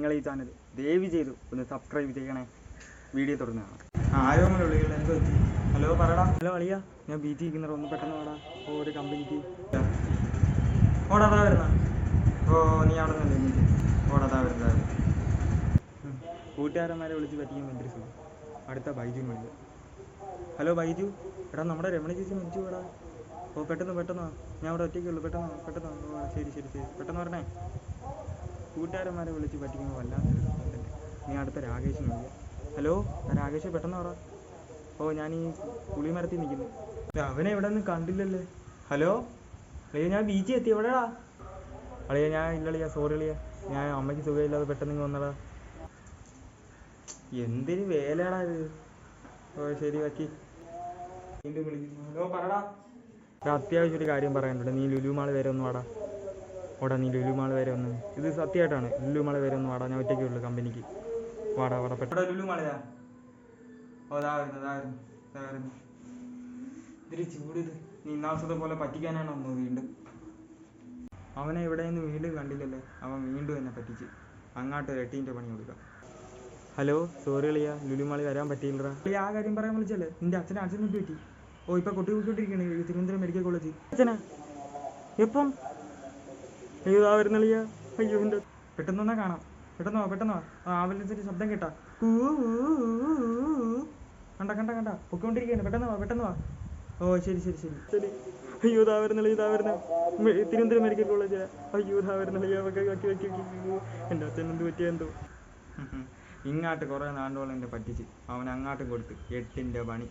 നിങ്ങൾ ഈ ചാനൽ ദയവ് ചെയ്തു ഒന്ന് സബ്സ്ക്രൈബ് ചെയ്യണേ. വീഡിയോ തുടർന്ന് കാണാം ആരോ വിളിക്കുന്നത് എന്ത് പറ്റി ഹലോ പറടാ. ഹലോ അളിയ. ഞാൻ ബീച്ച് ഇരിക്കുന്നവർ ഒന്ന് പെട്ടെന്ന് വാടാ. ഓ ഒരു കമ്പനിക്ക് ഓടാതാ വരുന്ന. ഓ നീ അവിടെ നിന്നല്ലേ? എനിക്ക് ഓടാ അതാ വരുന്നത് കൂട്ടുകാരന്മാരെ വിളിച്ച് പറ്റിക്കാൻ മന്ത്രി സുഖം. അടുത്ത ബൈജു മണി ഹലോ ബൈജു. എടാ നമ്മുടെ രമണ ചേച്ചി മരിച്ചു പോടാ ഓ പെട്ടെന്ന് പെട്ടെന്ന് ഞാൻ അവിടെ ഒറ്റയ്ക്കുള്ളൂ പെട്ടെന്ന് പെട്ടെന്ന് ഓ ശരി ശരി ശരി. പെട്ടെന്ന് വരണേ. കൂട്ടുകാരന്മാരെ വിളിച്ച് പറ്റിക്കുമ്പോൾ വല്ലാത്തൊരു സുഖം തന്നെ നീ അടുത്ത രാകേഷ് വിളിക്കുക ഹലോ രാകേഷ് പെട്ടെന്ന് പറ. ഓ ഞാൻ ഈ പുളിമരത്തിൽ നിൽക്കുന്നു. അവനെ ഇവിടെ ഒന്നും കണ്ടില്ലല്ലേ? ഹലോ? അളിയ ഞാൻ ബീച്ചിൽ എത്തി. എവിടെടാ? അളിയ ഞാൻ ഇല്ലളിയ സോറി അളിയ. ഞാൻ അമ്മയ്ക്ക് സുഖമില്ലാതെ പെട്ടെന്ന് ഇങ്ങ് വന്നടാ. എന്തൊരു വേലയാടാ ഇത്? ഓ ശരി വക്കി. വീണ്ടും വിളിക്കുന്നു. ഹലോ പറടാ. അത്യാവശ്യം ഒരു കാര്യം പറയാനുണ്ട്. നീ ലുലു മാൾ വരെ ഒന്ന് വാടാ. ഓടാ നീ ലുലുമാൾ വരെ ഒന്ന്. ഇത് സത്യമായിട്ടാണ്. ലുലുമാൾ വരെ ഒന്ന് വാടാ. ഞാൻ ഒറ്റയ്ക്കേ ഉള്ളൂ കമ്പനിക്ക്. വാടാ വാടാ പെട്ടെന്ന്. ലുലുമാളയാ? ഓ ദാ വരുന്നു ദാ വരുന്നു ദാ വരുന്നു ഇത്തിരി ചൂട് ഇത്. നീ ഇന്നാസത്തെ പോലെ പറ്റിക്കാനാണോ ഒന്ന് വീണ്ടും. അവനെ ഇവിടെ നിന്ന് വീണ്ടും കണ്ടില്ലല്ലേ? അവൻ വീണ്ടും എന്നെ പറ്റിച്ച്. അങ്ങോട്ട് എട്ടീന്റെ പണി കൊടുക്കാം. ഹലോ സോറി കളിയാ. ലുലുമാളി വരാൻ പറ്റിയില്ലടാ. ഈ ആ കാര്യം പറയാൻ വിളിച്ചല്ലേ? നിന്റെ അച്ഛനെ ആക്സിഡന്റ് പറ്റി. ഓ ഇപ്പൊ കൊട്ടി കൂട്ടിക്കൊണ്ടിരിക്കണേ തിരുവനന്തപുരം മെഡിക്കൽ കോളേജ് അച്ഛനാ? എപ്പം? അയ്യോ വരുന്നളിയ അയ്യോ എന്റെ പെട്ടെന്ന് വന്നാ കാണാം. പെട്ടെന്നോ പെട്ടെന്നോ ആംബുലൻസിന്റെ ശബ്ദം കേട്ടാ. കണ്ട കണ്ട കണ്ട. പൊക്കോണ്ടിരിക്കുകയാണ് പെട്ടെന്ന് വാ പെട്ടെന്ന് വാ. ഓ ശരി ശരി ശരി. ശരി. അയ്യോ ഇതാ വരുന്നില്ല ഇതാ വരുന്ന തിരുവനന്തപുരം മെഡിക്കൽ കോളേജ്. അയ്യോ ഇതാ വരുന്നില്ല വക്കി വക്കി വക്കി എന്റെ അച്ഛൻ എന്ത് പറ്റിയ എന്തോ. ഇങ്ങാട്ട് കുറേ നാണ്ടോളം എന്നെ പറ്റിച്ച്. അവൻ അങ്ങാട്ടും കൊടുത്ത്. എട്ടിന്റെ പണി.